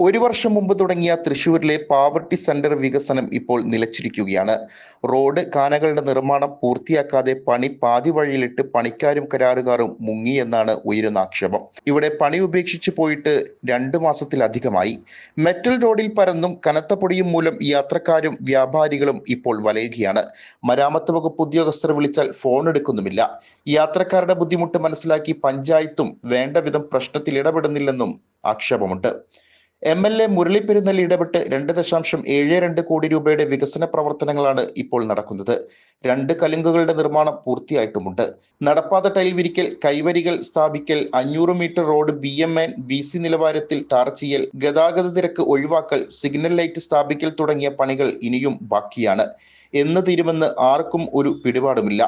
ഒരു വർഷം മുമ്പ് തുടങ്ങിയ തൃശൂരിലെ പാവർട്ടി സെന്റർ വികസനം ഇപ്പോൾ നിലച്ചിരിക്കുകയാണ്. റോഡ് കാനകളുടെ നിർമ്മാണം പൂർത്തിയാക്കാതെ പണി പാതി വഴിയിലിട്ട് പണിക്കാരും കരാറുകാരും മുങ്ങിയെന്നാണ് ഉയരുന്ന ആക്ഷേപം. ഇവിടെ പണി ഉപേക്ഷിച്ചു പോയിട്ട് രണ്ടു മാസത്തിലധികമായി. മെറ്റൽ റോഡിൽ പരന്നും കനത്ത പൊടിയും മൂലം യാത്രക്കാരും വ്യാപാരികളും ഇപ്പോൾ വലയുകയാണ്. മരാമത്ത് വകുപ്പ് ഉദ്യോഗസ്ഥർ വിളിച്ചാൽ ഫോൺ എടുക്കുന്നുമില്ല. യാത്രക്കാരുടെ ബുദ്ധിമുട്ട് മനസ്സിലാക്കി പഞ്ചായത്തും വേണ്ട വിധം പ്രശ്നത്തിൽ ഇടപെടുന്നില്ലെന്നും ആക്ഷേപമുണ്ട്. എം എൽ എ മുരളി ഇടപെട്ട് രണ്ട് ദശാംശം ഏഴ് രണ്ട് കോടി രൂപയുടെ വികസന പ്രവർത്തനങ്ങളാണ് ഇപ്പോൾ നടക്കുന്നത്. രണ്ട് കലുങ്കുകളുടെ നിർമ്മാണം പൂർത്തിയായിട്ടുമുണ്ട്. നടപ്പാത ടൈൽ വിരിക്കൽ കൈവരികൾ സ്ഥാപിക്കൽ അഞ്ഞൂറ് metre road B M and B C നിലവാരത്തിൽ ടാർ ചെയ്യൽ ഗതാഗത തിരക്ക് ഒഴിവാക്കൽ സിഗ്നൽ ലൈറ്റ് സ്ഥാപിക്കൽ തുടങ്ങിയ പണികൾ ഇനിയും ബാക്കിയാണ്. എന്ന് തീരുമെന്ന് ആർക്കും ഒരു പിടിപാടുമില്ല.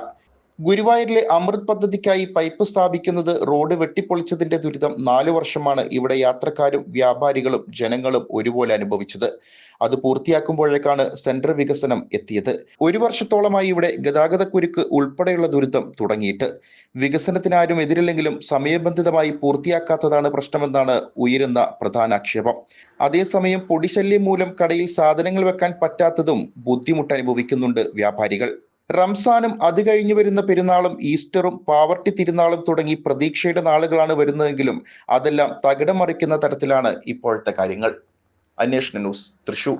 ഗുരുവായൂരിലെ അമൃത് പദ്ധതിക്കായി പൈപ്പ് സ്ഥാപിക്കുന്നത് റോഡ് വെട്ടിപ്പൊളിച്ചതിന്റെ ദുരിതം നാലു വർഷമാണ് ഇവിടെ യാത്രക്കാരും വ്യാപാരികളും ജനങ്ങളും ഒരുപോലെ അനുഭവിച്ചത്. അത് പൂർത്തിയാക്കുമ്പോഴേക്കാണ് സെന്റർ വികസനം എത്തിയത്. ഒരു വർഷത്തോളമായി ഇവിടെ ഗതാഗത കുരുക്ക് ഉൾപ്പെടെയുള്ള ദുരിതം തുടങ്ങിയിട്ട്. വികസനത്തിനാരും എതിരില്ലെങ്കിലും സമയബന്ധിതമായി പൂർത്തിയാക്കാത്തതാണ് പ്രശ്നമെന്നാണ് ഉയരുന്ന പ്രധാന ആക്ഷേപം അതേസമയം പൊടിശല്യം മൂലം കടയിൽ സാധനങ്ങൾ വെക്കാൻ പറ്റാത്തതും ബുദ്ധിമുട്ട് അനുഭവിക്കുന്നുണ്ട് വ്യാപാരികൾ. റംസാനും അത് കഴിഞ്ഞു വരുന്ന പെരുന്നാളും ഈസ്റ്ററും പാവർട്ടി തിരുനാളും തുടങ്ങി പ്രതീക്ഷയുടെ നാളുകളാണ് വരുന്നതെങ്കിലും അതെല്ലാം തകിടം മറിക്കുന്ന തരത്തിലാണ് ഇപ്പോഴത്തെ കാര്യങ്ങൾ. അന്വേഷണ ന്യൂസ് തൃശൂർ.